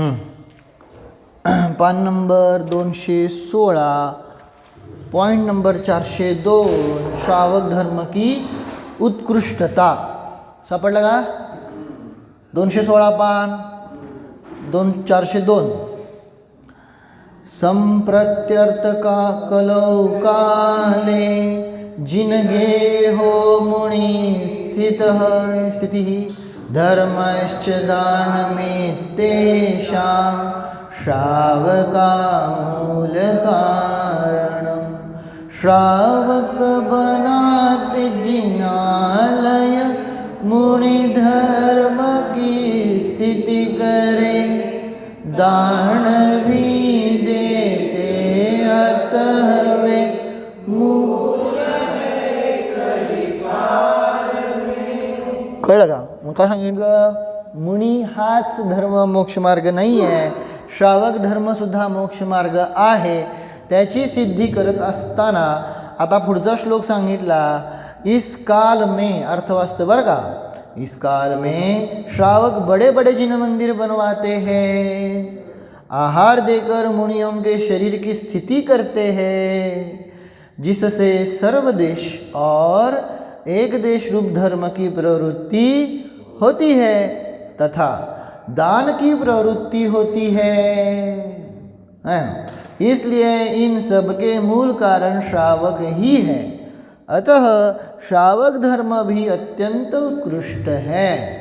पान नंबर दोनशे सोळा. पॉईंट नंबर चारशे दोन. श्रावक धर्म की उत्कृष्टता. सापडलं का? दोनशे सोळा पान. दोन चारशे दोन. संप्रत्यर्थका कलौ काले? जिनगे हो मुनी स्थित स्थिति धर्मश्च दानमेतेषां श्रावका मूलकारणं श्रावक जिनालय मुनिधर्म की स्थिति करे दान भी देते अतः वे कळलं का? मग काय सांगितलं मुनी हाच धर्म मोक्षमार्ग नाही आहे श्रावक धर्मसुद्धा मोक्षमार्ग आहे. त्याची सिद्धी करत असताना आता पुढचा श्लोक सांगितला इस काल में अर्थ वाचतं बरं का? इस काल में श्रावक बड़े बड़े जिन मंदिर बनवाते हैं. आहार देकर मुनियों के शरीर की स्थिति करते हैं. जिससे सर्व देश और एक देश रूप धर्म की प्रवृत्ति होती है तथा दान की प्रवृत्ति होती है। इसलिए इन सब के मूल कारण श्रावक ही है। अतः श्रावक धर्म भी अत्यंत उत्कृष्ट है।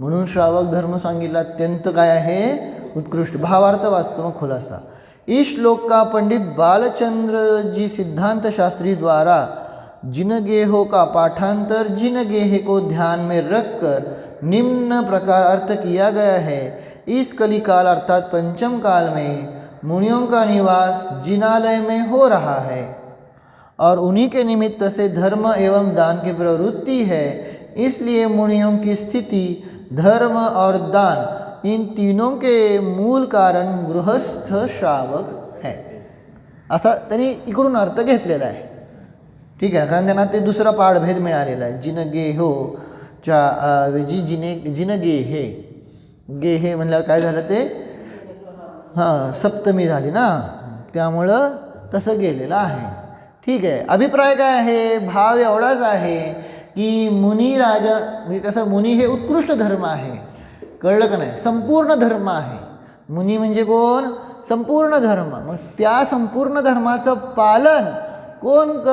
म्हणून श्रावक धर्म सांगितला, अत्यंत काय आहे? उत्कृष्ट. भावार्थ वास्तव खुलासा. इस श्लोक का पंडित बालचंद्र जी सिद्धांत शास्त्री द्वारा जिनगेहो का पाठांतर जिनगेह को ध्यान में रखकर निम्न प्रकार अर्थ किया गया है। इस कली काल अर्थात पंचम काल में मुनियों का निवास जिनालय में हो रहा है और उन्हीं के निमित्त से धर्म एवं दान की प्रवृत्ति है। इसलिए मुनियों की स्थिति, धर्म और दान इन तीनों के मूल कारण गृहस्थ श्रावक है। असा त्यांनी इकडून अर्थ घेतलेला आहे। ठीक आहे. कारण त्यांना ते दुसरा पाठभेद मिळालेला आहे. जिन गे हो च्या ऐवजी जिने जिन गे हे. गे हे म्हणल्यावर काय झालं ते? हां सप्तमी झाली ना? त्यामुळं तसं गेलेलं आहे. ठीक आहे. अभिप्राय काय आहे? भाव एवढाच आहे की मुनी राजा म्हणजे कसं मुनी हे उत्कृष्ट धर्म आहे. कळलं का नाही? संपूर्ण धर्म आहे. मुनी म्हणजे कोण? संपूर्ण धर्म. मग त्या संपूर्ण धर्माचं पालन कोण क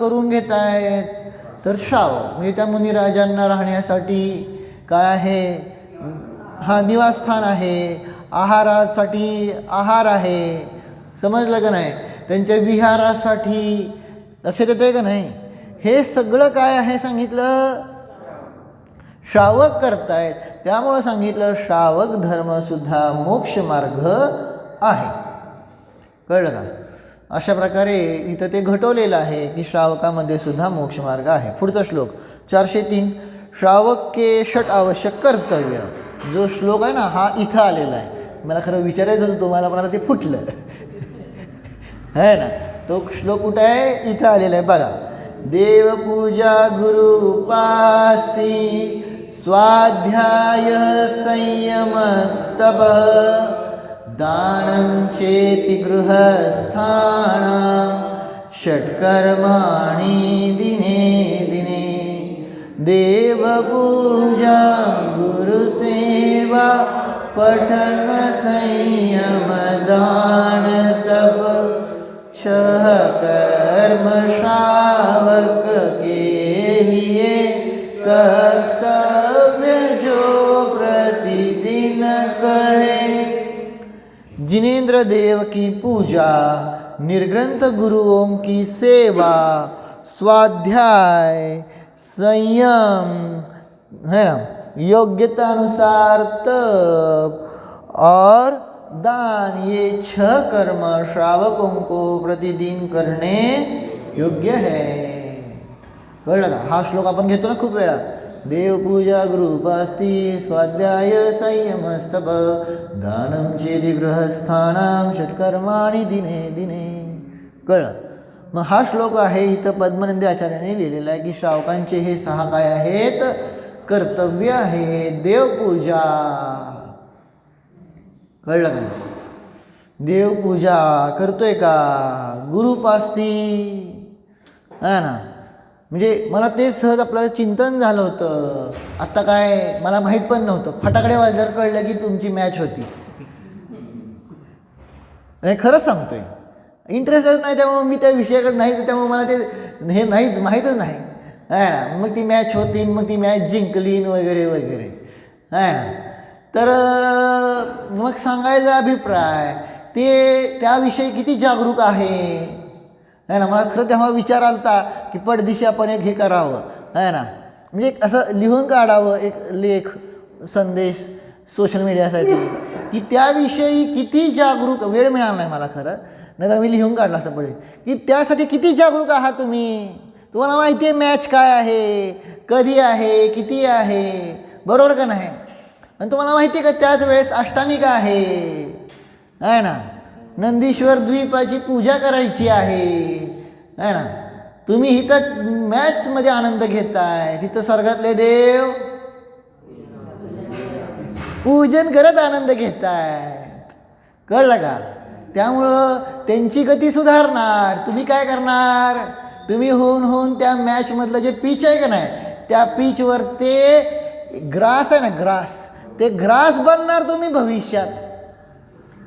करून घेत आहेत तर श्रावक म्हणजे त्या मुनिराजांना राहण्यासाठी काय आहे? हा निवासस्थान आहे आहारासाठी आहार आहे. समजलं का नाही? त्यांच्या विहारासाठी लक्षात येतं आहे का नाही? हे सगळं काय आहे सांगितलं? श्रावक करतायत. त्यामुळं सांगितलं श्रावक धर्मसुद्धा मोक्षमार्ग आहे. कळलं का? अशा प्रकारे इथं ते घटवलेलं आहे की श्रावकामध्ये सुद्धा मोक्षमार्ग आहे. पुढचा श्लोक चारशे तीन श्रावक के षट आवश्यक कर्तव्य. जो श्लोक आहे ना हा इथं आलेला आहे. मला खरं विचारायचं होतं तुम्हाला पण आता ते फुटलं. है ना? तो श्लोक कुठं आहे? इथं आलेला आहे. बघा देवपूजा गुरुपास्ती स्वाध्याय संयमस्तप. दानं चेति गृहस्थाणां षट्कर्माणि दिने दिने। देवपूजा गुरुसेवा पठन संयम तप कर्म श्रावक के लिए कर जिनेन्द्र देव की पूजा, निर्ग्रंथ गुरुओं की सेवा, स्वाध्याय, संयम, है ना? योग्यता अनुसार तप और दान, ये छह कर्म श्रावकों को प्रतिदिन करणे योग्य है। कळलं हा श्लोक आपण घेतो ना खूप वेळा. देवपूजा गृहपास्ती स्वाध्याय संयमस्तप। दानं चेति गृहस्थानां षट्कर्माणी दिने दिने। कळलं? मग हा श्लोक आहे इथं पद्मनंदी आचार्याने लिहिलेला आहे की श्रावकांचे हे सहा काय आहेत? कर्तव्य आहे देवपूजा. कळलं का देवपूजा करतोय का? गुरुपास्ती. है ना? म्हणजे मला ते सहज आपलं चिंतन झालं होतं. आत्ता काय मला माहीत पण नव्हतं. फटाकडे वाजल्यावर कळलं की तुमची मॅच होती. नाही खरंच सांगतोय. इंटरेस्टच नाही त्यामुळे मी त्या विषयाकडे नाहीच त्यामुळे मला ते हे नाहीच माहीतच नाही. आहे ना मग ती मॅच होती मग ती मॅच जिंकलीन वगैरे वगैरे. आहे ना. तर मग सांगायचा अभिप्राय ते त्याविषयी किती जागरूक आहे? आहे ना? मला खरं तेव्हा विचार आलता की पडदिशी आपण एक हे करावं आहे ना? म्हणजे एक असं लिहून काढावं एक लेख संदेश सोशल मीडियासाठी की त्याविषयी किती जागरूक वेळ मिळाला नाही मला खरं. नाही तर मी लिहून काढला असं पडेल. की त्यासाठी किती जागरूक आहात तुम्ही? तुम्हाला माहिती आहे मॅच काय आहे कधी आहे किती आहे बरोबर का नाही? आणि तुम्हाला माहिती आहे का त्याच वेळेस अष्टानिका आहे आहे ना? नंदीश्वर द्वीपाची पूजा करायची आहे. है ना? तुम्ही इथं मॅचमध्ये आनंद घेताय. तिथं स्वर्गातले देव पूजन करत आनंद घेतायत. कळलं का? त्यामुळं त्यांची गती सुधारणार. तुम्ही काय करणार? तुम्ही होऊन होऊन त्या मॅचमधलं जे पीच आहे का नाही त्या पीचवर ते ग्रास आहे ना ग्रास ते ग्रास बनणार तुम्ही भविष्यात.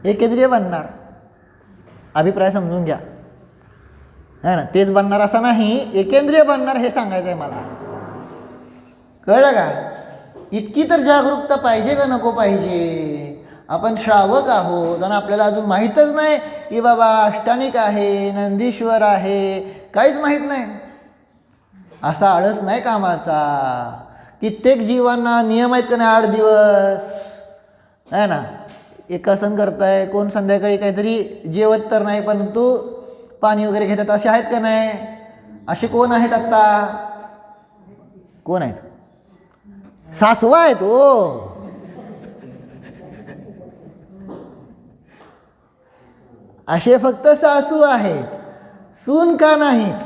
एकेंद्रिय बनणार. अभिप्राय समजून घ्या. है ना? तेच बनणार असं नाही एकेंद्रिय बनणार हे सांगायचं आहे मला. कळलं का? इतकी तर जागरूकता पाहिजे का नको पाहिजे? आपण श्रावक आहोत आणि आपल्याला अजून माहीतच नाही की बाबा अष्टानिक आहे नंदीश्वर आहे काहीच माहीत नाही. असा आळस नाही कामाचा. कित्येक जीवांना नियम आहेत का नाही आठ दिवस? आहे ना? एकासन करताय कोण संध्याकाळी काहीतरी जेवत तर नाही परंतु पाणी वगैरे घेतात असे आहेत का नाही? असे कोण आहेत आत्ता? कोण आहेत? सासवा आहेत ओ असे फक्त सासू आहेत सून का नाहीत?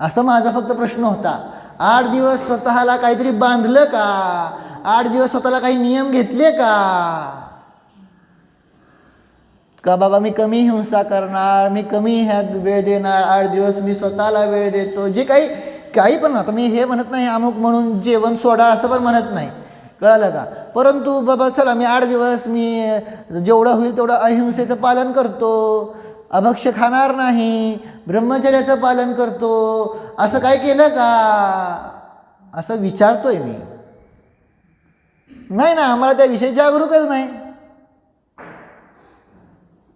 असं माझा फक्त प्रश्न होता. आठ दिवस स्वतःला काहीतरी बांधलं का? आठ दिवस स्वतःला काही नियम घेतले का? का बाबा मी कमी हिंसा करणार मी कमी ह्यात वेळ देणार आठ दिवस मी स्वतःला वेळ देतो जे काही काही पण आता मी हे म्हणत नाही अमुक म्हणून जेवण सोडा असं पण म्हणत नाही. कळालं का? परंतु बाबा चला मी आठ दिवस मी जेवढं होईल तेवढं अहिंसेचं पालन करतो अभक्ष खाणार नाही ब्रह्मचर्याचं पालन करतो असं काय केलं का? असं विचारतोय मी. नाही ना आम्हाला त्याविषयी जागरूकच नाही.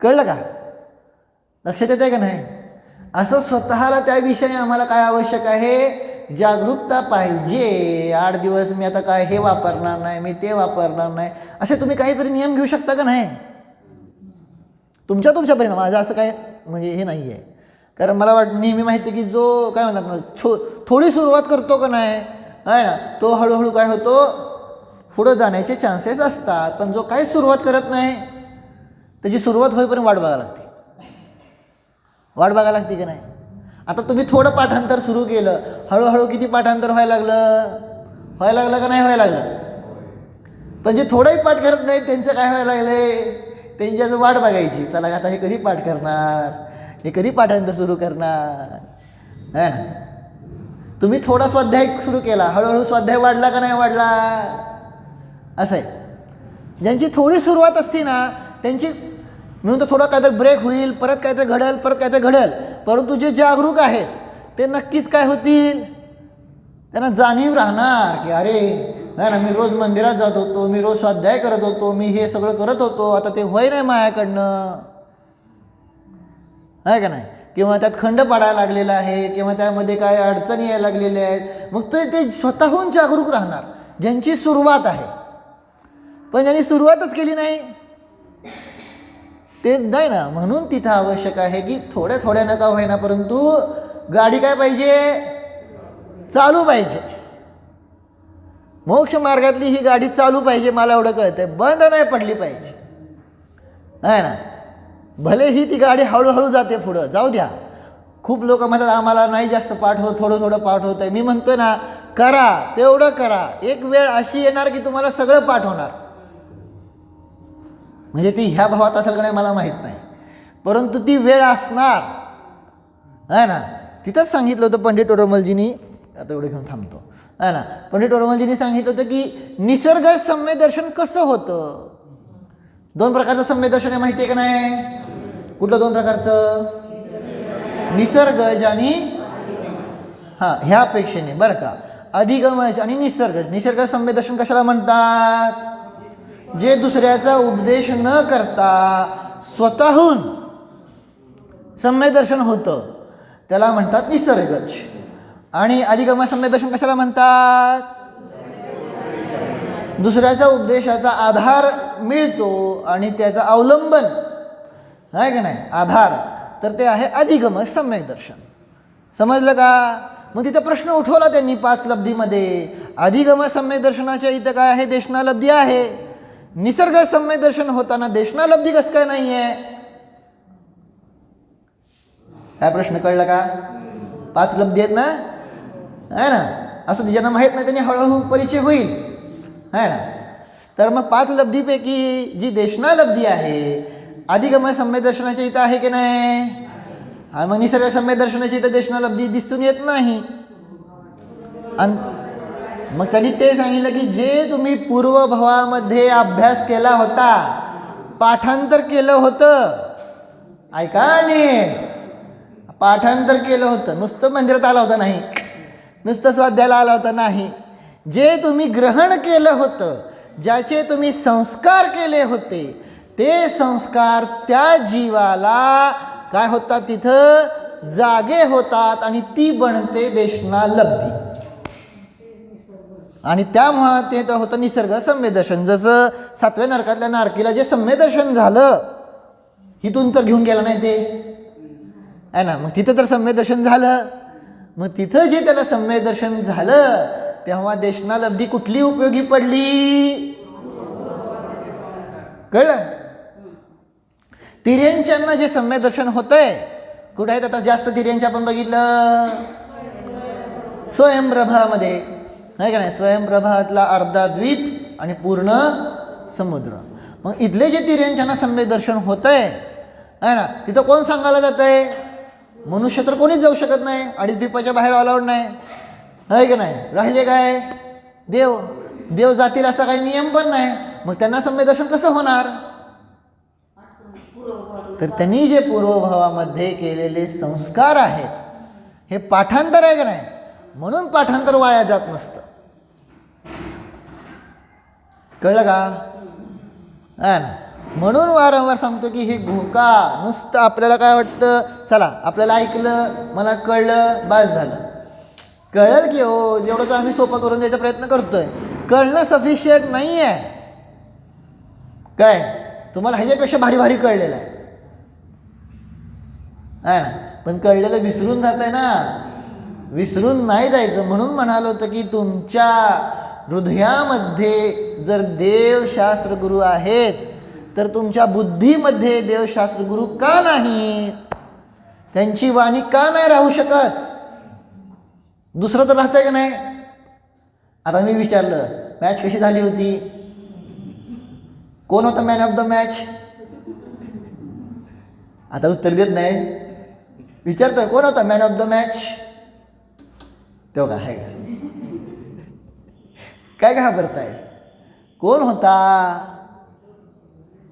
कळलं का? लक्षात येतं आहे का नाही? असं स्वतःला त्याविषयी आम्हाला काय आवश्यक आहे? जागरूकता पाहिजे. आठ दिवस मी आता काय हे वापरणार नाही मी ते वापरणार नाही. असे तुम्ही काहीतरी नियम घेऊ शकता का नाही? तुमच्या तुमच्या परिणाम माझं असं काय म्हणजे हे नाही आहे कारण मला वाट नेहमी माहिती आहे की जो काय म्हणतात ना छो थोडी सुरुवात करतो का नाही? आहे ना? तो हळूहळू काय होतो? पुढं जाण्याचे चान्सेस असतात पण जो काही सुरुवात करत नाही त्याची सुरुवात होईपर्यंत वाट बघायला लागते. वाट बघायला लागते की नाही? आता तुम्ही थोडं पाठांतर सुरू केलं हळूहळू किती पाठांतर व्हायला लागलं? व्हायला लागलं का नाही व्हायला लागलं? पण जे थोडंही पाठ करत नाही त्यांचं काय व्हायला लागलंय? त्यांची आज वाट बघायची. चला आता हे कधी पाठ करणार? हे कधी पाठांतर सुरू करणार? है ना? तुम्ही थोडा स्वाध्याय सुरू केला हळूहळू स्वाध्याय वाढला का नाही वाढला? असं आहे. ज्यांची थोडी सुरुवात असते ना त्यांची मी तर थोडं काहीतरी ब्रेक होईल परत काहीतरी घडेल परत काहीतरी घडेल. परंतु जे जागरूक आहेत ते नक्कीच काय होतील? त्यांना जाणीव राहणार की अरे नाही ना मी रोज मंदिरात जात होतो मी रोज स्वाध्याय करत होतो मी हे सगळं करत होतो आता ते होय नाही माझ्याकडनं आहे का नाही? किंवा त्यात खंड पाडायला लागलेला आहे किंवा त्यामध्ये काय अडचणी यायला लागलेल्या आहेत. मग ते ते स्वतःहून जागरूक राहणार. ज्यांची सुरुवात आहे पण ज्यांनी सुरुवातच केली नाही ते नाही ना म्हणून तिथं आवश्यक आहे की थोड्या थोड्या नका होईना परंतु गाडी काय पाहिजे? चालू पाहिजे. मोक्ष मार्गातली ही गाडी चालू पाहिजे मला एवढं कळतंय. बंद नाही पडली पाहिजे. आहे ना? भले ही ती गाडी हळूहळू जाते पुढं. जाऊ द्या. खूप लोक म्हणतात आम्हाला नाही जास्त पाठ होत थोडं थोडं पाठ होत आहे मी म्हणतोय ना करा तेवढं करा. एक वेळ अशी येणार की तुम्हाला सगळं पाठ होणार. म्हणजे ती ह्या भावात असेल का नाही मला माहीत नाही. परंतु ती वेळ असणार. आहे ना? तिथंच सांगितलं होतं पंडित ओरमलजीनी. आता एवढं घेऊन थांबतो. आहे ना? पंडित ओरमलजीनी सांगितलं होतं की निसर्ग सम्य दर्शन कसं होतं? दोन प्रकारचं सम्य दर्शन आहे माहिती आहे का नाही? कुठलं दोन प्रकारचं? निसर्गज आणि हां ह्या अपेक्षेने बरं का? अधिगमज आणि निसर्गज. निसर्ग सम्य दर्शन कशाला म्हणतात? जे दुसऱ्याचा उपदेश न करता स्वतःहून सम्यदर्शन होतं त्याला म्हणतात निसर्गच. आणि अधिगम सम्यदर्शन कशाला म्हणतात? दुसऱ्याच्या उपदेशाचा आधार मिळतो आणि त्याचं अवलंबन. आहे का नाही? आधार. तर ते आहे अधिगम सम्यक दर्शन. समजलं का? मग तिथं प्रश्न उठवला त्यांनी पाच लब्धीमध्ये. अधिगम सम्यक दर्शनाच्या इथं काय आहे? देशना लब्धी आहे. निसर्ग सम्यक दर्शन होताना देशना लब्धी कसं काय नाही आहे काय प्रश्न कळला का? पाच लब्धी आहेत ना? आहे ना? असं ज्यांना माहीत नाही त्यांनी हळूहळू परिचय होईल. आहे ना? तर मग पाच लब्धीपैकी जी देशना लब्धी आहे अधिगमय सम्य दर्शनाच्या इथं आहे की नाही? आणि मग निसर्ग सम्य दर्शनाची इथं देशना लब्धी दिसून येत नाही. आणि मग त्यांनी ते सांगितलं की जे तुम्ही पूर्वभावामध्ये अभ्यास केला होता पाठांतर केलं होतं ऐका नीट पाठांतर केलं होतं. नुसतं मंदिरात आला होता नाही. नुसतं स्वाध्यायाला आला होता नाही. जे तुम्ही ग्रहण केलं होतं ज्याचे तुम्ही संस्कार केले होते ते संस्कार त्या जीवाला काय होतात तिथं? जागे होतात आणि ती बनते देशना लब्धी. आणि त्यामुळं ते तर होतं निसर्ग संवेदर्शन जसं सातव्या नरकातल्या नारकीला जे संवेदर्शन झालं इथून तर घेऊन गेला नाही ते. आहे ना? मग तिथं तर संवेदर्शन झालं. मग तिथं जे त्याला संवेदर्शन झालं तेव्हा देशना अगदी कुठली उपयोगी पडली? कळलं? तिर्यांच्यांना जे संवेदर्शन होतंय कुठे आहेत आता जास्त तिर्यांच्या आपण बघितलं. स्वयंप्रभामध्ये. आहे का नाही? स्वयंप्रभातला अर्धा द्वीप आणि पूर्ण समुद्र. मग इथले जे तिर्यांच्यांना सम्यक दर्शन होत आहे आहे ना? तिथं कोण सांगायला जात आहे मनुष्य तर कोणीच जाऊ शकत नाही. अडीच द्वीपाच्या बाहेर अलाउड नाही. आहे का नाही? राहिले काय? देव. देव जातील असा काही नियम पण नाही. मग त्यांना सम्यक दर्शन कसं होणार? तर त्यांनी जे पूर्वभावामध्ये केलेले संस्कार आहेत हे पाठांतर आहे का नाही? म्हणून पाठांतर वाया जात नसतं. कळलं का? हा ना? म्हणून वारंवार सांगतो की हे घोका नुसतं आपल्याला काय वाटतं? चला आपल्याला ऐकलं मला कळलं बास झालं. कळेल की हो जेवढं तर आम्ही सोपं करून द्यायचा प्रयत्न करतोय. कळणं सफिशियंट नाही आहे काय? तुम्हाला ह्याच्यापेक्षा भारी भारी कळलेलं आहे. आहे ना? पण कळलेलं विसरून जात आहे ना. विसरून नाही जायचं. म्हणून म्हणालो होतं की तुमच्या हृदयामध्ये जर देवशास्त्र गुरु आहेत तर तुमच्या बुद्धीमध्ये देवशास्त्र गुरु का नाहीत? त्यांची वाणी का नाही राहू शकत? दुसरं तर राहतं का नाही? आता मी विचारलं मॅच कशी झाली होती? कोण होता मॅन ऑफ द मॅच आता उत्तर देत नाही. विचारतोय कोण होता मॅन ऑफ द मॅच तो का आहे का? काय घाबरताय? कोण होता?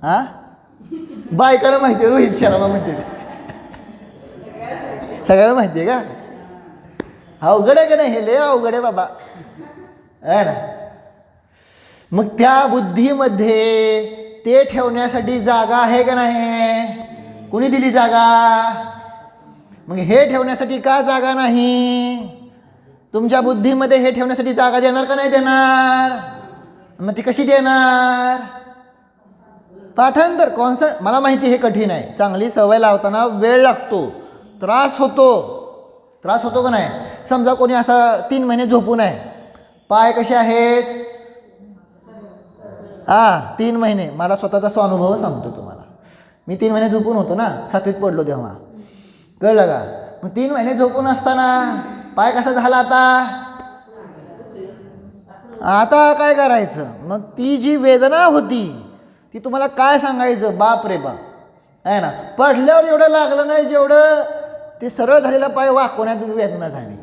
हा? बायकाला माहिती आहे रोहित शर्मा म्हणते सगळ्याला माहिती आहे का? अवघड आहे का नाही? हे लय अवघड आहे बाबा. आहे ना? मग त्या बुद्धीमध्ये ते ठेवण्यासाठी जागा आहे का नाही? कुणी दिली जागा? मग हे ठेवण्यासाठी का जागा नाही? तुमच्या बुद्धीमध्ये हे ठेवण्यासाठी जागा देणार का नाही देणार? मग ती कशी देणार? पाठांतर कॉन्सर्ट मला माहिती हे कठीण आहे. चांगली सवय लावताना वेळ लागतो. त्रास होतो. त्रास होतो का नाही? समजा कोणी असा तीन महिने झोपून आहे पाय कसे आहेत? हां तीन महिने. मला स्वतःचा स्वानुभव सांगतो तुम्हाला. मी तीन महिने झोपून होतो ना? सातवीत पडलो तेव्हा. कळलं का? मग तीन महिने झोपून असताना पाय कसा झाला आता? आता काय करायचं? मग ती जी वेदना होती ती तुम्हाला काय सांगायचं? बाप रे बाप. आहे ना? पडल्यावर एवढं लागलं नाही जेवढं ते सरळ झालेला पाय वाकवण्यात वेदना झाली.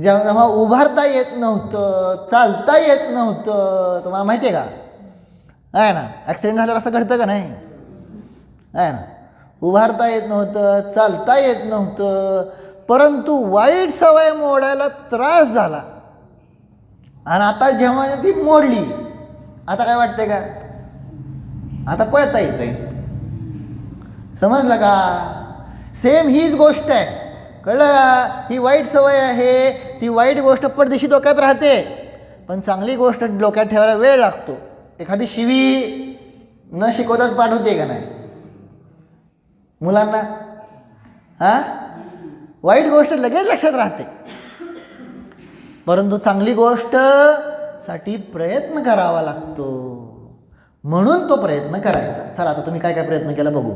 जेव्हा जेव्हा उभारता येत नव्हतं चालता येत नव्हतं तुम्हाला माहिती आहे का? आहे ना? ॲक्सिडेंट झाल्यावर असं घडतं का नाही? आहे ना? उभारता येत नव्हतं चालता येत नव्हतं परंतु वाईट सवय मोडायला त्रास झाला. आणि आता जेव्हा ती मोडली आता काय वाटतंय का? आता पळता येतंय. समजलं का? सेम हीच गोष्ट आहे. कळलं का? ही वाईट सवय आहे ती वाईट गोष्ट परदेशी डोक्यात राहते. पण चांगली गोष्ट डोक्यात ठेवायला वेळ लागतो. एखादी शिवी न शिकवताच पाठवते का नाही? मुलांना? हां? वाईट गोष्ट लगेच लक्षात राहते. परंतु चांगली गोष्टसाठी प्रयत्न करावा लागतो. म्हणून तो प्रयत्न करायचा. चला आता तुम्ही काय काय प्रयत्न केला बघू.